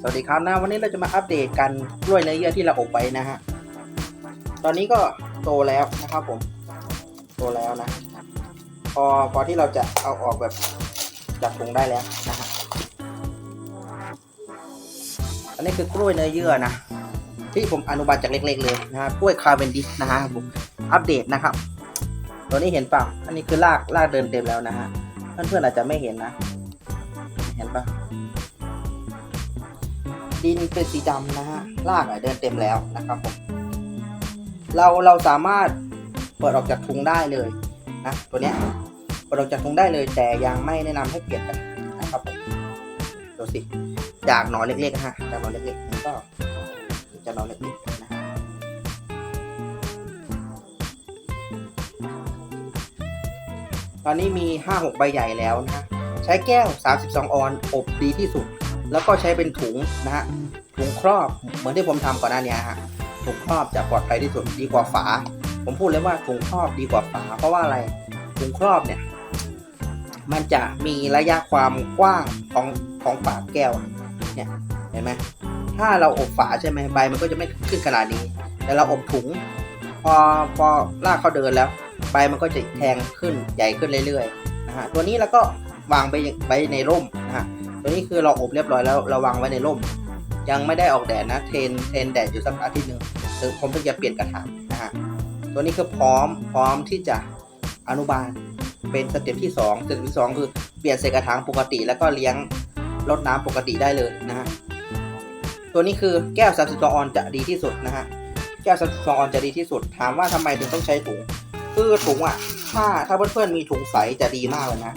สวัสดีครับนะวันนี้เราจะมาอัปเดตกันกล้วยเนื้อเยื่อที่เราอบไว้นะฮะตอนนี้ก็โตแล้วนะครับผม โตแล้วนะ พอพอที่เราจะเอาออกแบบจากถุงได้แล้วนะฮะอันนี้คือกล้วยเนื้อเยื่อนะที่ผมอนุบาลจากเล็ก ๆ เลยนะฮะกล้วยคาร์เวนดิสนะฮะผมอัปเดตนะครับตัวนี้เห็นป่าอันนี้คือรากรากเดินเต็มแล้วนะฮะเพื่อนๆอาจจะไม่เห็นนะ เห็นปะ ดินเป็นสีดำนะฮะรากอะเดินเต็มแล้วนะครับผมเราเราสามารถเปิดออกจากถุงได้เลยนะตัวเนี้ยเปิดออกจากถุงได้เลย แต่ยังไม่แนะนำให้เปลี่ยนกันนะครับผมดูสิจากหนอนเล็กๆนะฮะจากหนอนเล็กๆมันก็จะหนอนเล็กๆนะตอนนี้มี 5-6 ใบใหญ่แล้วนะฮะใช้แก้ว 32 ออน อบดีที่สุด แล้วก็ใช้เป็นถุงนะฮะถุงครอบเหมือนที่ผมทำก่อนหน้านี้ฮะถุงครอบจะปลอดภัยที่สุดดีกว่าฝา ผมพูดเลยว่าถุงครอบดีกว่าฝา เพราะว่าอะไรถุงครอบเนี่ย มันจะมีระยะความกว้างของของฝาแก้วเนี่ยเห็นไหมถ้าเราอบฝาใช่ไหมใบมันก็จะไม่ขึ้นขนาดนี้ แต่เราอบถุง พอพอลากเขาเดินแล้ว ใบมันก็จะแทงขึ้นใหญ่ขึ้นเรื่อยๆนะฮะตัวนี้เราก็วางไปไว้ในร่มนะฮะ ตัวนี้คือเราอบเรียบร้อยแล้วเราวางไว้ในร่ม ยังไม่ได้ออกแดดนะ เทนเทนแดดอยู่สักอาทิตย์หนึ่งถึงผมถึงจะเปลี่ยนกระถางนะฮะตัวนี้คือพร้อมพร้อมที่จะอนุบาลเป็นสเต็ปที่สองสเต็ปที่สองคือเปลี่ยนใส่กระถางปกติ แล้วก็เลี้ยงรดน้ำปกติได้เลยนะฮะตัวนี้คือแก้ว 32 ออนจะดีที่สุดนะฮะแก้ว 32 ออนจะดีที่สุด ถามว่าทำไมถึงต้องใช้ถุงคือถุงอะถ้าถ้าเพื่อนๆมีถุงใสจะดีมากเลยนะ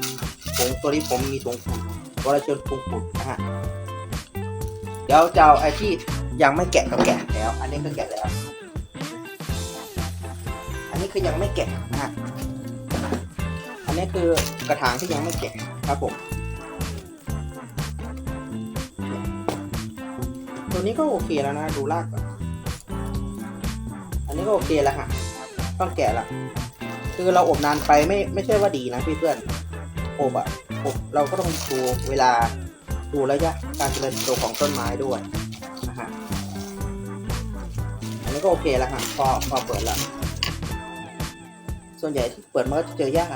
ถุงตัวนี้ผมมีถุงขุด วรชนถุงขุดนะฮะเดี๋ยวจะเอาไอ้ที่ยังไม่แกะกับแกะแล้ว อันนี้ก็แกะแล้ว อันนี้คือยังไม่แกะนะฮะอันนี้คือกระถางที่ยังไม่แกะครับผมตัวนี้ก็โอเคแล้วนะดูรากก่อนอันนี้ก็โอเคแล้วฮะต้องแกะละคือเราอบนานไปไม่ไม่ใช่ว่าดีนะพี่เพื่อนอบอะ อบเราก็ต้องดูเวลาดูระยะการเจริญเติบโตของต้นไม้ด้วยนะฮะอันนี้ก็โอเคแล้วฮะพอพอเปิดแล้วส่วนใหญ่ที่เปิดมันก็จะเจอยาก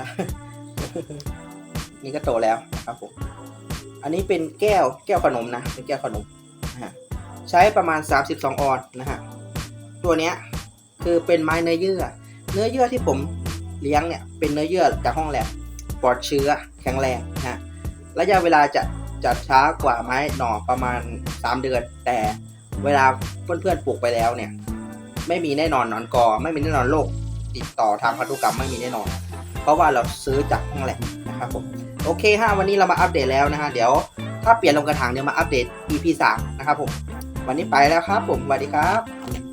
นี่ก็โตแล้วครับผมอันนี้เป็นแก้วแก้วขนมนะเป็นแก้วขนมนะฮะใช้ประมาณ 32 ออนนะฮะตัวเนี้ยคือเป็นไม้เนื้อเยื่อ เนื้อเยื่อที่ผมเลี้ยงเนี่ยเป็นเนื้อเยื่อจากห้องแลบ ปลอดเชื้อแข็งแรงนะฮะระยะเวลาจะจะช้ากว่าไม้หน่อประมาณ 3 เดือน แต่เวลาเพื่อนๆปลูกไปแล้วเนี่ย ไม่มีแน่นอนนอนกอ ไม่มีแน่นอนโรคติดต่อทางพันธุกรรมไม่มีแน่นอน เพราะว่าเราซื้อจากห้องแลบนะครับผมโอเคฮะวันนี้เรามาอัปเดตแล้วนะฮะเดี๋ยวถ้าเปลี่ยนลงกระถางเดี๋ยวมาอัปเดต EP 3 นะครับผม วันนี้ไปแล้วครับผมสวัสดีครับ